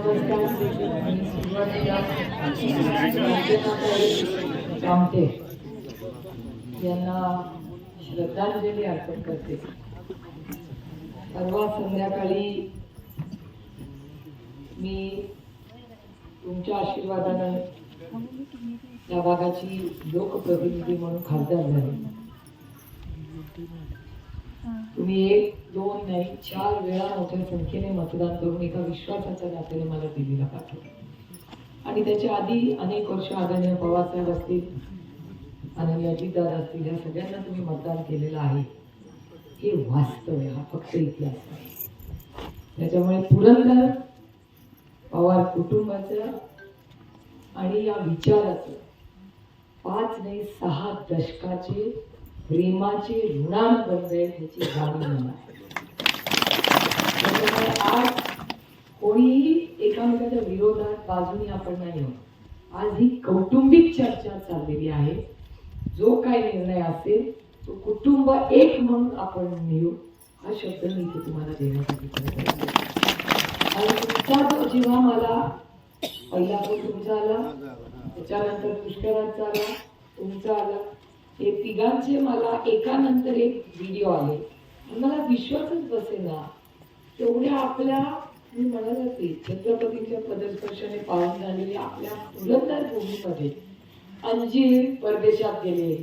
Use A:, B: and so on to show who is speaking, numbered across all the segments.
A: नमस्कार यांना श्रद्धांजली अर्पण करते. परवा संध्याकाळी मी तुमच्या आशीर्वादानं त्या भागाची लोकप्रतिनिधी म्हणून खासदार झाले. तुम्ही एक दोन नाही चार वेळा मोठ्या संख्येने मतदान करून एका विश्वासाच्या नात्याने मला दिल्लीला पाठवलं. आणि त्याच्या आधी अनेक वर्ष आदरणीय पवारसाहेब असतील आणि अजितदादा असतील या सगळ्यांना तुम्ही मतदान केलेलं आहे. हे वास्तव आहे हा फक्त इतिहास आहे. त्याच्यामुळे पुरंदर पवार कुटुंबाचं आणि या विचाराचं पाच नाही सहा दशकाचे प्रेमाचे ऋणान बनले त्याची जाणीव मला आज कोणीही एकामेकाच्या विरोधात बाजूनी आपण नाही आहोत. आज ही कौटुंबिक चर्चा चाललेली आहे. जो काय निर्णय असेल तो कुटुंब एक म्हणून आपण नेऊ हा शब्द मी इथे तुम्हाला देण्यासाठी आणि तुमचा जो जेव्हा मला पहिला तो तुमचा आला. त्याच्यानंतर पुष्करांचा आला तुमचा आला. हे तिघांचे मला एकानंतर एक व्हिडिओ आले. मला विश्वासच बसेना. तेवढ्या आपल्या मी म्हणत होते छत्रपतींच्या पदस्पर्शाने पाहून झालेल्या आपल्या पुरंदर भूमीमध्ये अंजीर परदेशात गेले.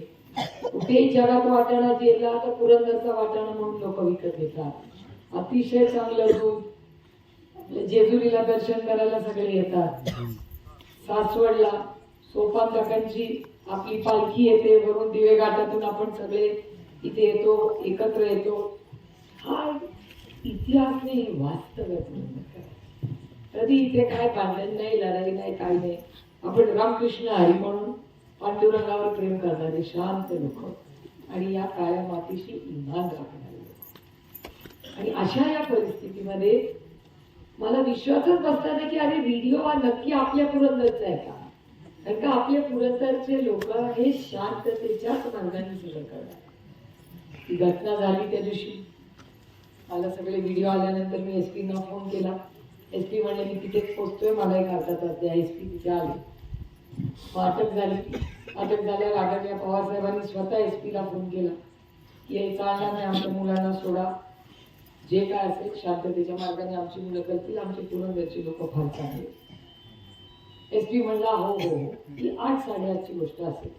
A: कुठेही जगात वाटाणा गेला तर पुरंदरचा वाटाणा म्हणून लोक विकत घेतात. अतिशय चांगलं दूध. जेजुरीला दर्शन करायला सगळे येतात. सासवडला सोपान काकांची आपली पालखी येते वरून दिवे घाटातून आपण सगळे इथे येतो एकत्र येतो. हा इतिहास नाही हे वास्तव कधी इथे काय भांडण नाही लढाई नाही काय नाही. आपण रामकृष्ण हरी म्हणून पांडुरंगावर प्रेम करणारे शांत लोक. आणि या काळ्या मातीशी इमान राखणारे लोक. आणि अशा या परिस्थितीमध्ये मला विश्वासच बसला नाही की अरे व्हिडिओ हा नक्की आपल्या आहे का? कारण का आपल्या पुरंदरचे लोक हे शांततेच्याच मार्गाने सगळं करतात. ती घटना झाली त्या दिवशी. मला सगळे व्हिडिओ आल्यानंतर मी एस पीना फोन केला. एस पी म्हणले मी तिथेच पोचतोय मला एक अर्धा तास द्या. एस पी तिथे आले. मग अटक झाली. अटक झाल्यावर आदरणीय पवारसाहेबांनी स्वतः एस पीला फोन केला. की हे चालणार नाही आमच्या मुलांना सोडा. जे काय असेल शांततेच्या मार्गाने आमची मुलं करतील आमचे पुरंदरची लोक फार चांगले एस पी म्हणला हो हो. ही आठ साडेआठची गोष्ट असेल.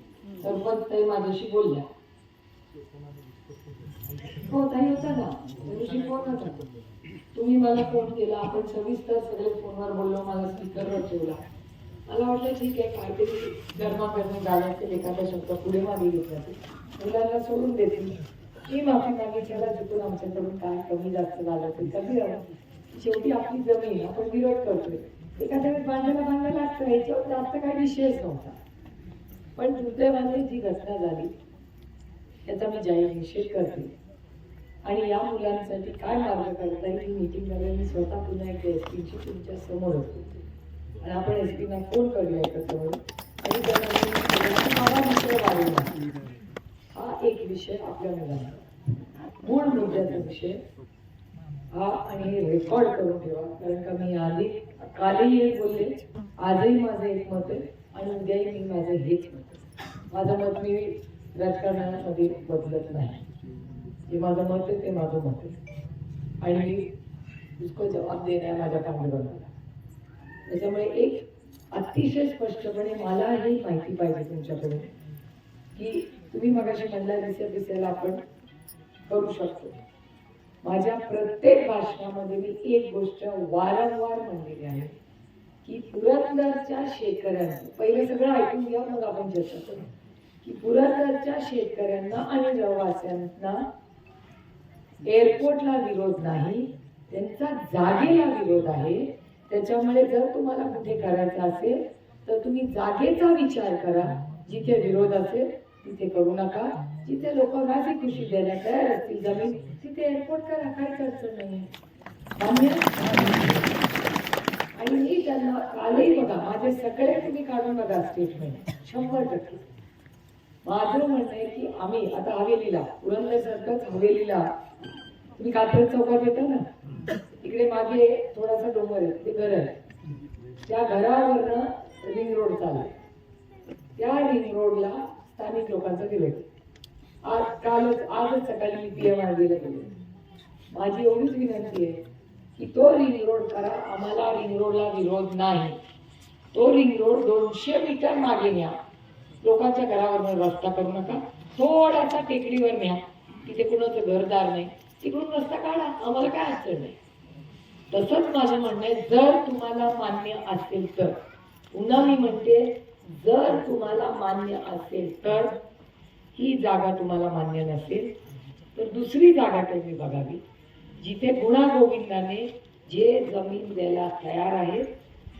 A: सरपंच ताई माझ्याशी बोलल्या. हो ताई होता ना. त्या फोन होता. तुम्ही मला फोन केला. आपण सविस्तर सगळे फोनवर बोललो. मला स्पीकरवर ठेवला. मला वाटलं ठीक आहे काहीतरी गरमागरमी झाला असेल एखादा शब्द पुढे मागे घेतला मुलांना सोडून देतील. मी माफी मागितल्याला चुकून आमच्याकडून काय कमी जास्त झालं असेल कधी शेवटी आपली जमीन आपण विरोध करतोय. एखाद्या वेळेस बांधायला बांधायला लागतं याच्यावर जास्त काही विषयच नव्हता. पण दुर्दैवाने जी घटना झाली याचा मी जाहीर निषेध करते. आणि या मुलांसाठी काय मार्ग करता येईल ही मीटिंगमध्ये मी स्वतः पुन्हा एकदा एस पीची तुमच्यासमोर होते. आणि आपण एस पीना फोन करूया एकत्र आणि त्यांना मित्र वाढवला हा एक विषय आपल्या मुलांना. मूळ मुद्द्याचा विषय. हा आणि हे रेकॉर्ड करून ठेवा. कारण का मी आधी कालही एक बोलले आजही माझं एक मत आहे आणि उद्याही मी माझं हेच मत आहे. माझं मत मी राजकारणामध्ये बदलत नाही. जे माझं मत आहे ते माझं मत आहे. आणि उसको जबाब देणं आहे माझ्या पांडुरंगाला त्याच्यामुळे एक अतिशय स्पष्टपणे मला ही माहिती पाहिजे तुमच्याकडून की तुम्ही मगाशी म्हणला दिसत दिसेल आपण करू शकतो. माझ्या प्रत्येक भाषणामध्ये मी एक गोष्ट वारंवार म्हणलेली आहे की पुरंदरच्या शेतकऱ्यांना पहिले सगळं ऐकून घ्या मग आपण चर्चा करू. की पुरंदरच्या शेतकऱ्यांना आणि रहिवाशांना एअरपोर्टला विरोध नाही त्यांचा जागेला विरोध आहे. त्याच्यामुळे जर तुम्हाला कुठे करायचं असेल तर तुम्ही जागेचा विचार करा जिथे विरोध असेल तिथे करू नका. जिथे लोक माझी खुशी देण्यात तयार असतील जमीन तिथे एअरपोर्ट करा काहीच अडचण नाही. आणि मी त्यांना कालही बघा माझे सगळे तुम्ही काढून बघा स्टेटमेंट शंभर टक्के. माझं म्हणणं आहे की आम्ही आता हवेलीला उरंगसारखंच हवेलीला. तुम्ही कात्रज चौकात येता ना? इकडे मागे थोडासा डोंगर आहे ते घर आहे. त्या घरावरनं रिंग रोड चालू त्या रिंग रोडला स्थानिक लोकांचं विरोध आज कालच आजच सकाळी मी पी एम आर गेले. माझी एवढीच विनंती आहे की तो रिंग रोड करा आम्हाला रिंग रोडला विरोध नाही. तो रिंग रोड दोनशे मीटर मागे न्या. लोकांच्या घरावर रस्ता करू नका. थोडासा टेकडीवर न्या. तिथे कुणाचं घरदार नाही. तिकडून रस्ता काढा. आम्हाला काय अडचण नाही. तसंच माझं म्हणणं आहे जर तुम्हाला मान्य असेल तर. पुन्हा मी म्हणते जर तुम्हाला मान्य असेल तर ही जागा तुम्हाला मान्य नसेल तर दुसरी जागा तुम्ही बघावी. जिथे गुणा गोविंदाने जे जमीन द्यायला तयार आहेत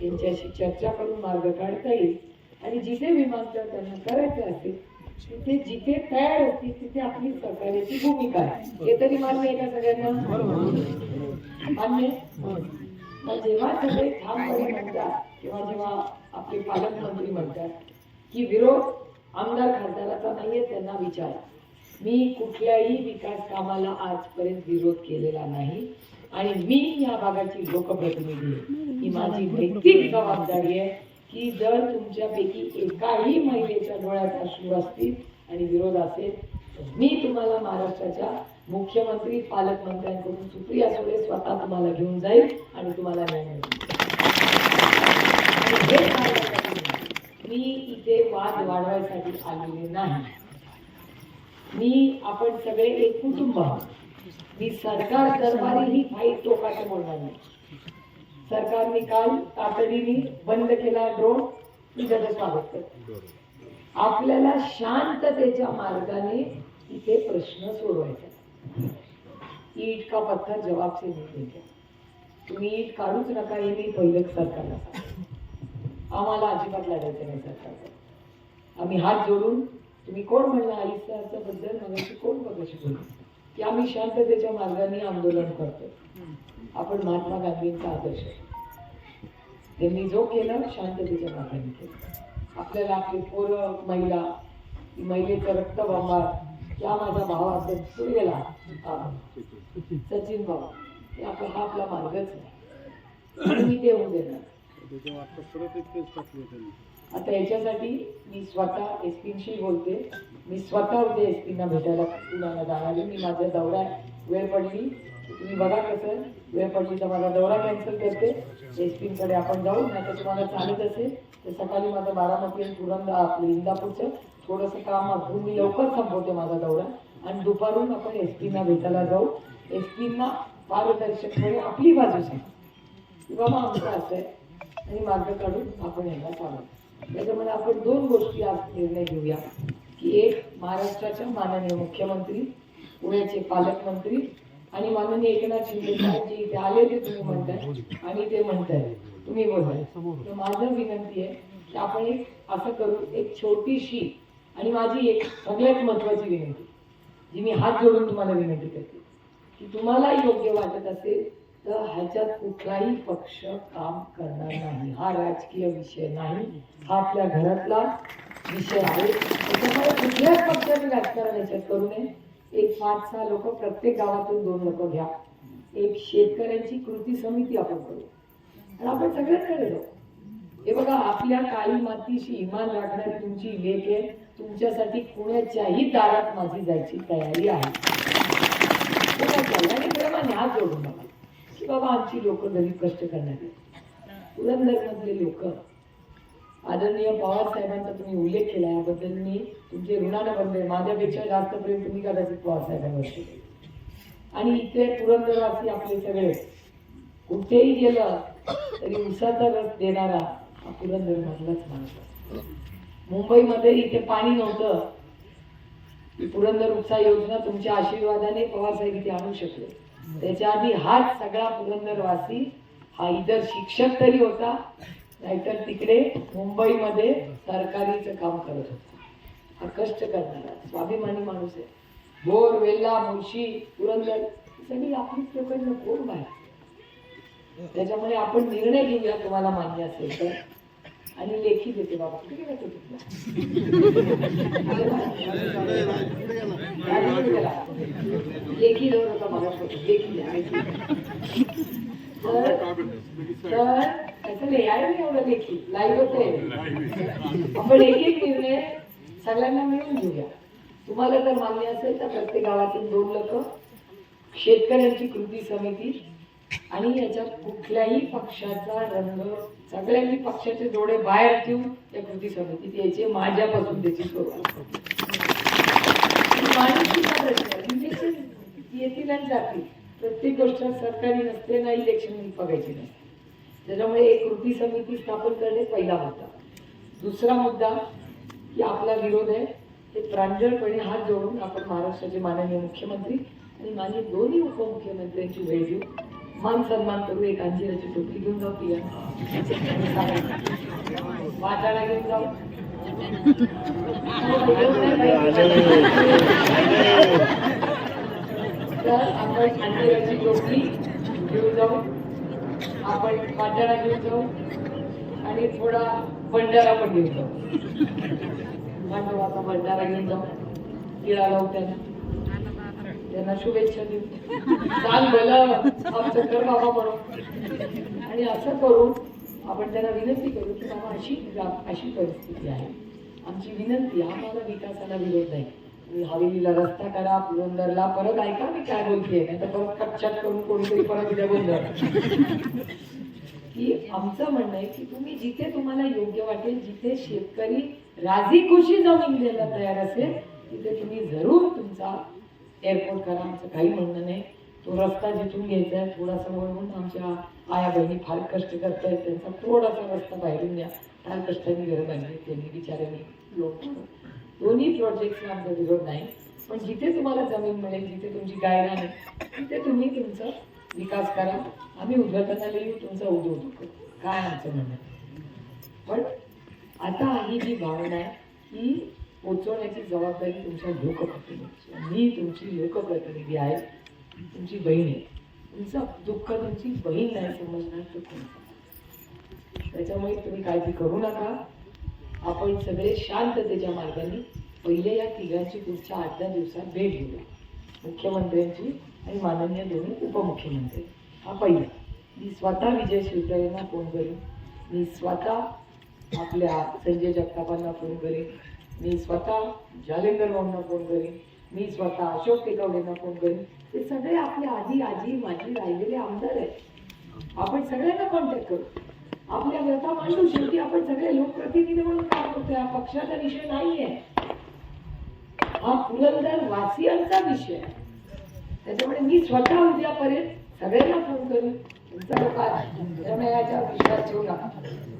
A: त्यांच्याशी चर्चा करून मार्ग काढता येईल. आणि जिथे विमानतळ त्यांना करायचं असेल तिथे जिथे तयार असतील तिथे आपली सहकार्याची भूमिका आहे. हे तरी मान्य आहे का सगळ्यांना? मान्य जेव्हा सगळे ठामपणे म्हणतात किंवा जेव्हा आपले पालकमंत्री म्हणतात की विरोध आमदार खासदाराचा नाहीये त्यांना विचार. मी कुठल्याही विकास कामाला आजपर्यंत विरोध केलेला नाही आणि मी या भागाची लोकप्रतिनिधी आहे. ही माझी वैयक्तिक जबाबदारी आहे की जर तुमच्यापैकी एकाही महिलेच्या डोळ्यात अश्रू असतील आणि विरोध असेल तर मी तुम्हाला महाराष्ट्राच्या मुख्यमंत्री पालकमंत्र्यांकडून सुप्रिया सुळे स्वतः तुम्हाला घेऊन जाईल आणि तुम्हाला न्याय मिळेल आणि हे सांगण्यासाठी नाही. मी इथे वाद वाढवायसाठी आलेले नाही. मी आपण सगळे एक कुटुंब आहोत. मी सरकार दरबारी ही काही टोकाचं बोलणार नाही. सरकारने काल तातडीने बंद केला ड्रोन. मी त्याचं स्वागत करते. आपल्याला शांततेच्या मार्गाने इथे प्रश्न सोडवायचा ईट का पत्थर? जवाब से तुम्ही ईट काढूच नका हे मी पहिलं सरकारला सांगतो. आम्हाला अजिबात लढायचं नाही सरकारचं. आम्ही हात जोडून तुम्ही कोण म्हणला आयुष्याच्या बद्दल मगाशी कोण बघाशी बोलू की आम्ही शांततेच्या मार्गाने आंदोलन करतो आपण महात्मा गांधींचा आदर्श त्यांनी जो केलं शांततेच्या मार्गाने केलं. आपल्याला आपली पोरं महिला महिलेचं रक्त बंबार या माझा भाव असेल सूर्यला सचिन भाऊ हे आपला हा आपला मार्गच नाही. मी ते होऊन देणार. आता याच्यासाठी मी स्वतः एस पींशी बोलते. मी स्वतः उद्या एस पींना भेटायला तुला जाणार आहे मी माझा दौरा वेळ पडली. तुम्ही बघा कसं वेळ पडली तर माझा दौरा कॅन्सल करते. एस पींकडे आपण जाऊ नाही तर तुम्हाला चालत असेल तर सकाळी माझं बारामती आणि पुरंदा आपलं इंदापूरचं थोडंसं काम आखून मी लवकर संपवते माझा दौरा. आणि दुपारून आपण एस पींना भेटायला जाऊ. एस पींना पारदर्शकपणे आपली बाजू सांग. बाबा आमचं असं आहे आणि मार्ग काढून आपण यांना चालू त्याच्यामुळे आपण दोन गोष्टी आज निर्णय घेऊया. की एक महाराष्ट्राच्या माननीय मुख्यमंत्री पुण्याचे पालकमंत्री आणि माननीय एकनाथ शिंदे साहेबजी इथे आले ते तुम्ही म्हणताय. आणि ते म्हणताय. तुम्ही बोलाय तर माझं विनंती आहे की आपण एक असं करू एक छोटीशी आणि माझी एक सगळ्यात महत्वाची विनंती जी मी हात जोडून तुम्हाला विनंती करते की तुम्हाला योग्य वाटत असेल तर ह्याच्यात कुठलाही पक्ष काम करणार नाही. हा राजकीय विषय नाही. हा आपल्या घरातला विषय आहे. त्याच्यामुळे कुठल्याच पक्षाचं राजकारण याच्यात करू नये. एक पाच सहा लोक प्रत्येक गावातून दोन लोक घ्या. एक शेतकऱ्यांची कृती समिती आपण करू. आणि आपण सगळ्यांकडे जाऊ. हे बघा आपल्या काळी मातीशी इमान राखणारी तुमची लेख आहे. तुमच्यासाठी कुणाच्याही दारात माझी जायची तयारी आहे. कुणाच्याही. आणि म्हणजे हात जोडून बघा. बाबा आमची लोक जरी कष्ट करणारे पुरंदर मधले लोक. आदरणीय पवारसाहेबांचा तुम्ही उल्लेख केला याबद्दल मी तुमचे ऋणानं बनले माझ्यापेक्षा जास्त प्रेम तुम्ही कदाचित पवारसाहेबांवरती आणि इथे पुरंदरवासी आपले सगळे कुठेही गेलं तरी उसाचा रस देणारा हा पुरंदर मधलाच माणूस मुंबईमध्ये इथे पाणी नव्हतं. पुरंदर उपसा योजना तुमच्या आशीर्वादाने पवारसाहेब इथे आणू शकले. त्याच्या आधी हाच सगळा पुरंदरवासी हा इतर शिक्षक तरी होता नाहीतर तिकडे मुंबईमध्ये सरकारीचं काम करत होता. हा कष्ट करणारा स्वाभिमानी माणूस आहे. भोर वेल्ला मुळशी पुरंदर सगळी आपलीच लोकांना कोण बाहेर? त्याच्यामुळे आपण निर्णय घेऊया तुम्हाला मान्य असेल तर. आणि लेखी देते बाबा. कुठे गेला तो तिथला लेखी जवळ होता मला लेखी लेखी. तर तर त्याचं लिहायला नाही एवढं लेखी. लाईव्ह होते आपण एक एक निर्णय सगळ्यांना मिळून घेऊया. तुम्हाला जर मान्य असेल तर प्रत्येक गावातील दोन लोक शेतकऱ्यांची कृती समिती आणि याच्यात कुठल्याही पक्षाचा रंग सगळ्यांनी पक्षाचे जोडे बाहेर ठेवून त्या कृती समितीत यायचे माझ्यापासून त्याची सुरुवात. येतील आणि जातील. प्रत्येक गोष्ट सरकारी नसते ना इलेक्शन बघायची नसते. त्याच्यामुळे एक कृती समिती स्थापन करणे पहिला मुद्दा. दुसरा मुद्दा की आपला विरोध आहे. ते प्रांजळपणे हात जोडून आपण महाराष्ट्राचे माननीय मुख्यमंत्री आणि माननीय दोन्ही उपमुख्यमंत्र्यांची भेट घेऊ. मान सन्मान करू एक अंजिराची टोपी घेऊन जाऊ पिया वाटाणा घेऊन जाऊ. तर आपण अंजिराची टोपली घेऊन जाऊ. आपण वाटाणा घेऊन जाऊ. आणि थोडा भंडारा पण घेऊन जाऊ. मांडवाचा भंडारा घेऊन जाऊ. तिळा लावू त्याला त्यांना शुभेच्छा देऊ चाल भलं चक्कर बाबा म्हणून. आणि असं करून आपण त्यांना विनंती करू की बाबा अशी अशी परिस्थिती आहे. आमची विनंती हा आम्हाला विकासाला विरोध नाही हवेलीला रस्ता करा पुरंदरला परत ऐका मी काय बोलते. नाही तर परत कच्च्यात करून कोणीतरी परत उद्या की आमचं म्हणणं आहे की तुम्ही जिथे तुम्हाला योग्य वाटेल जिथे शेतकरी राजी खुशी जमीन द्यायला तयार असेल तिथे तुम्ही जरूर तुमचा एअरपोर्ट करा आमचं काही म्हणणं नाही. तो रस्ता जिथून घ्यायचा आहे थोडासा वळून आमच्या आया बहिणी फार कष्ट करतायत. त्यांचा थोडासा रस्ता बाहेरून द्या. फार कष्टाने घर बांधली त्यांनी बिचाऱ्यांनी. लोक. दोन्ही प्रोजेक्टला आमचा विरोध नाही. पण जिथे तुम्हाला जमीन मिळेल जिथे तुमची गायना आहे तिथे तुम्ही तुमचा विकास करा. आम्ही उद्घाटनाला येऊ तुमचा उदो काय आमचं म्हणणं पण आता ही जी भावना आहे ही पोचवण्याची जबाबदारी तुमच्या लोकप्रतिनिधीची मी तुमची लोकप्रतिनिधी आहे. तुमची बहीण आहे. तुमचं दुःख तुमची बहीण नाही समजणार तर कोण? त्याच्यामुळे तुम्ही काळजी करू नका. आपण सगळे शांततेच्या मार्गाने पहिले या तिघांची पुढच्या आठ दहा दिवसात भेट घेऊया. मुख्यमंत्र्यांची आणि माननीय दोन्ही उपमुख्यमंत्री. हा पहिला. मी स्वतः विजय शिवतारेंना फोन करेन. मी स्वतः आपल्या संजय जगतापांना फोन करेन. मी स्वतः जालेंदर भाऊंना फोन करीन. मी स्वतः अशोक टेकवडेंना फोन करीन. ते सगळे आपले आजी आजी माझी राहिलेले आमदार आहेत. आपण सगळ्यांना कॉन्टॅक्ट करू. आपल्या व्यथा मांडू शेवटी आपण सगळे लोकप्रतिनिधी म्हणून काम करतोय. हा पक्षाचा विषय नाहीये. हा पुरंदर वासियांचा विषय आहे. त्याच्यामुळे मी स्वतः उद्यापर्यंत सगळ्यांना फोन करेन. तुमचा लोक त्यामुळे याच्यावर विश्वास ठेवू नका.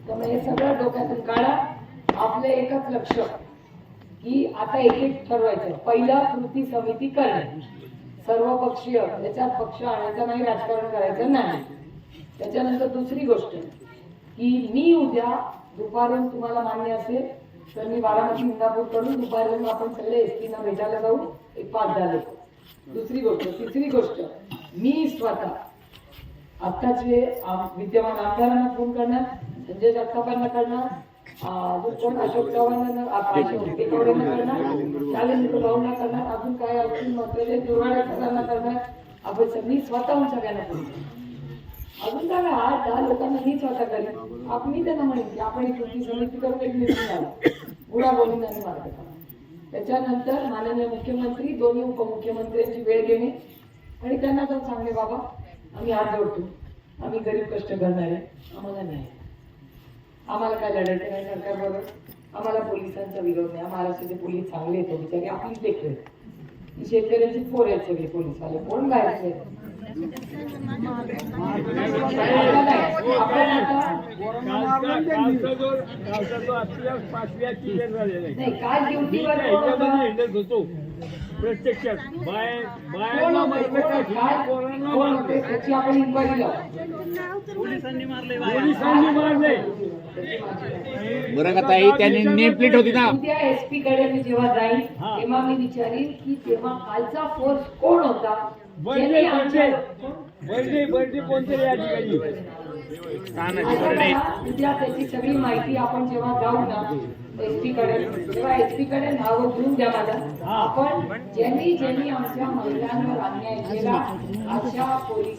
A: त्यामुळे हे सगळं डोक्यातून काढा. आपलं एकच लक्ष. की आता एक एक ठरवायचं. पहिला कृती समिती करणे. सर्व पक्षीय त्याच्यात पक्ष आणायचा नाही राजकारण करायचं नाही. त्याच्यानंतर दुसरी गोष्ट की मी उद्या दुपारून तुम्हाला मान्य असेल तर मी बारामती इंदापूर करून दुपारून आपण सगळे एस टीना भेटायला जाऊ एक पाच झाले दुसरी गोष्ट तिसरी गोष्ट मी स्वतः आत्ताचे विद्यमान आमदारांना फोन करणार संजय जगतापांना करणार कोण अशोक करणार अजून काय अजून दुर्वाडे करणार आपण सगळी स्वतःहून सगळ्यांना फोन करू. अजून काय दहा लोकांना मी स्वतः करेन आपण मी त्यांना म्हणेन की आपण एक कृती समिती करून एक निर्णय झाला बुडा बोलून आणि मार्ग. त्याच्यानंतर माननीय मुख्यमंत्री दोन्ही उपमुख्यमंत्र्यांची वेळ घेणे. आणि त्यांना जाऊन सांगणे बाबा आम्ही हात जोडतो. आम्ही गरीब कष्ट करणार आहे आम्हाला नाही आम्हाला काय लढायचं नाही सरकारबरोबर आम्हाला पोलिसांचा विरोध नाही महाराष्ट्राचे पोलीस चांगले आहेत बिचारे आपलीच देखील शेतकऱ्यांची पोर आहेत सगळे पोलीसवाले कोण बाहेरचे आहेत? आपण आता
B: कालचा जो कालचा जो आपल्या पाचव्या क्लिअर झालेला आहे
A: नाही काल ड्युटीवर
B: त्या
A: कोण
B: ह्याच्यामध्ये
A: होतं?
B: हिंडत होतो प्रत्यक्षात बाय
A: कोण
B: बायांना
A: होते?
B: मारलं का
A: काल
B: पोरांना
A: कोण
B: मारलं
A: होते? त्याची आपण इन्क्वायरी लावू
B: पोलिसांनी मारले
C: बरं का ताई त्यांनी नेम प्लेट होती ना?
A: उद्या एसपी कडे मी जेव्हा जाईन
B: हा.
A: तेव्हा मी विचारीन की तेव्हा कालचा फोर्स कोण होता?
B: बर्डे
A: ज्यांनी
B: बर्डे
A: आमच्या-
B: बर्डे बर्डे कोणतरी अधिकारी
A: आता बघा, उद्या त्याची सगळी माहिती आपण जेव्हा जाऊ ना एसपी कडे तेव्हा एसपी कडे नावं घेऊन द्या मला. आपण ज्यांनी ज्यांनी आमच्या महिलांवर अन्याय केला अशा पोलीस